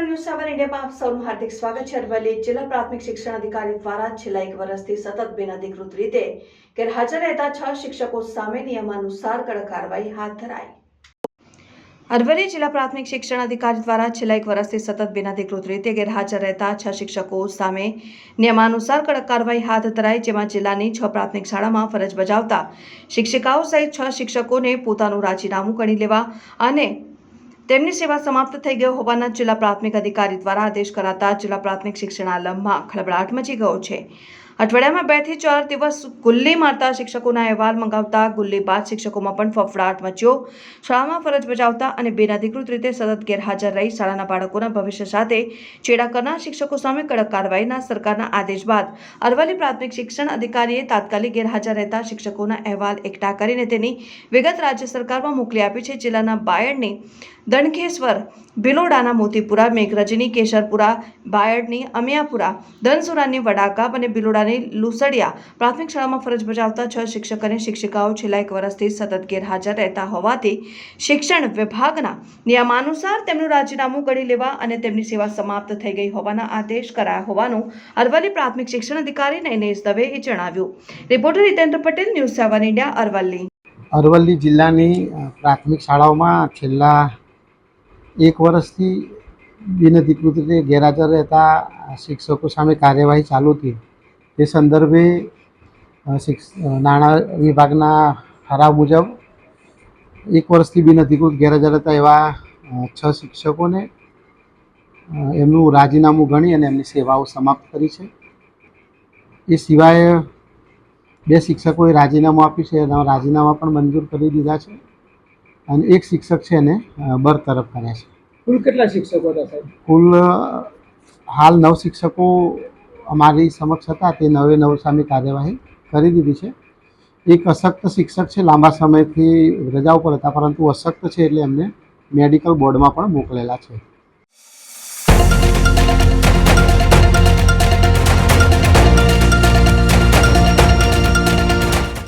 News સેવન ઇન્ડિયામાં આપ સૌનું હાર્દિક સ્વાગત છે. અરવલ્લી જિલ્લા પ્રાથમિક શિક્ષણ અધિકારી દ્વારા છેલ્લા એક વર્ષથી સતત બિનઅધિકૃત રીતે ગેરહાજર રહેતા છ શિક્ષકો સામે નિયમાનુસાર કડક કાર્યવાહી હાથ ધરાઈ. અરવલ્લી જિલ્લા પ્રાથમિક શિક્ષણ અધિકારી દ્વારા છેલ્લા એક વર્ષથી સતત બિનઅધિકૃત રીતે ગેરહાજર રહેતા છ શિક્ષકો સામે નિયમાનુસાર કડક કાર્યવાહી હાથ ધરાઈ, જેમાં જિલ્લાની છ પ્રાથમિક શાળામાં ફરજ બજાવતા શિક્ષિકાઓ સહિત છ શિક્ષકોને પોતાનું રાજીનામું ગણી લેવા અને તેમની સેવા સમાપ્ત થઈ ગયો હોવાના જિલ્લા પ્રાથમિક અધિકારી દ્વારા આદેશ કરાતા જિલ્લા પ્રાથમિક શિક્ષણાલયમાં ખળભળાટ મચી ગયો છે. અઠવાડિયામાં બેથી ચાર દિવસ ગુલ્લી મારતા શિક્ષકોના અહેવાલ મંગાવતા, ગુલ્લી બાદ શિક્ષકોમાં પણ ફફડાટ મચ્યો. શાળામાં ફરજ બજાવતા અને બિનઅધિકૃત રીતે સતત ગેરહાજર રહી શાળાના બાળકોના ભવિષ્ય સાથે ચેડા કરનાર શિક્ષકો સામે કડક કાર્યવાહીના સરકારના આદેશ બાદ અરવલ્લી પ્રાથમિક શિક્ષણ અધિકારીએ તાત્કાલિક ગેરહાજર રહેતા શિક્ષકોના અહેવાલ એકઠા કરીને તેની વિગત રાજ્ય સરકારમાં મોકલી આપી છે. જિલ્લાના બાયડની દણખેશ્વર, ભિલોડાના મોતીપુરા, મેઘરજની, કેશરપુરા, બાયડની અમિયાપુરા, ધનસુરાની વડાકાપ અને ભિલોડાની લુસડિયા પ્રાથમિક શાળામાં ફરજ બજાવતા છ શિક્ષક અને શિક્ષિકાઓ છેલ્લા એક વર્ષથી સતત ગેરહાજર રહેતા હોવાથી શિક્ષણ વિભાગના નિયમાનુસાર તેમનું રાજીનામું કરી લેવા અને તેમની સેવા સમાપ્ત થઈ ગઈ હોવાના આદેશ કરાયા હોવાનું અરવલ્લી પ્રાથમિક શિક્ષણ અધિકારી નૈનેશ દવેએ જણાવ્યું. Reporter Hitendra Patel, news seven India, Aravalli. Aravalli જિલ્લાની પ્રાથમિક શાળાઓમાં છેલ્લા એક વર્ષથી બિનઅધિકૃત રીતે ગેરહાજર રહેતા શિક્ષકો સામે કાર્યવાહી ચાલુ હતી. તે સંદર્ભે નાણાં વિભાગના ઠરાવ મુજબ એક વર્ષથી બિનઅધિકૃત ગેરહાજર હતા એવા છ શિક્ષકોને એમનું રાજીનામું ગણી અને એમની સેવાઓ સમાપ્ત કરી છે. એ સિવાય બે શિક્ષકોએ રાજીનામું આપ્યું છે એના રાજીનામા પણ મંજૂર કરી દીધા છે અને એક શિક્ષક છે એને બરતરફ કર્યા છે. કુલ કેટલા શિક્ષકો હતા સાહેબ? કુલ હાલ નવ શિક્ષકો અમારી સમક્ષ હતા તે નવે નવ સામે કાર્યવાહી કરી દીધી છે. એક અશક્ત શિક્ષક છે, લાંબા સમયથી રજા ઉપર હતા, પરંતુ અશક્ત છે એટલે એમને મેડિકલ બોર્ડમાં પણ મોકલેલા છે.